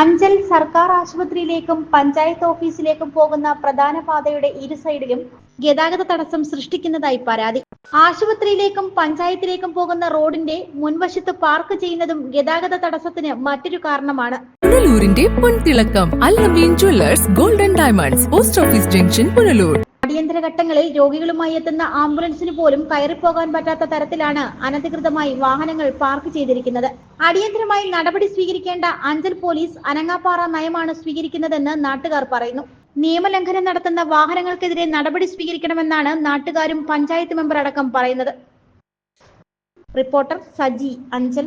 അഞ്ചൽ സർക്കാർ ആശുപത്രിയിലേക്കും പഞ്ചായത്ത് ഓഫീസിലേക്കും പോകുന്ന പ്രധാന പാതയുടെ ഇരു സൈഡിലും ഗതാഗത തടസ്സം സൃഷ്ടിക്കുന്നതായി പരാതി. ആശുപത്രിയിലേക്കും പഞ്ചായത്തിലേക്കും പോകുന്ന റോഡിന്റെ മുൻവശത്ത് പാർക്ക് ചെയ്യുന്നതും ഗതാഗത തടസ്സത്തിന് മറ്റൊരു കാരണമാണ്. പുനലൂരിന്റെ പൊൻതിളക്കം Allameen jewellers golden diamonds post office junction Punalur. അടിയന്തര ഘട്ടങ്ങളിൽ രോഗികളുമായി എത്തുന്ന ആംബുലൻസിന് പോലും കയറിപ്പോകാൻ പറ്റാത്ത തരത്തിലാണ് അനധികൃതമായി വാഹനങ്ങൾ പാർക്ക് ചെയ്തിരിക്കുന്നത്. അടിയന്തരമായി നടപടി സ്വീകരിക്കേണ്ട അഞ്ചൽ പോലീസ് അനങ്ങാപ്പാറ നയമാണ് സ്വീകരിക്കുന്നതെന്ന് നാട്ടുകാർ പറയുന്നു. നിയമലംഘനം നടത്തുന്ന വാഹനങ്ങൾക്കെതിരെ നടപടി സ്വീകരിക്കണമെന്നാണ് നാട്ടുകാരും പഞ്ചായത്ത് മെമ്പർ അടക്കം പറയുന്നത്. റിപ്പോർട്ടർ സജി അഞ്ചൽ.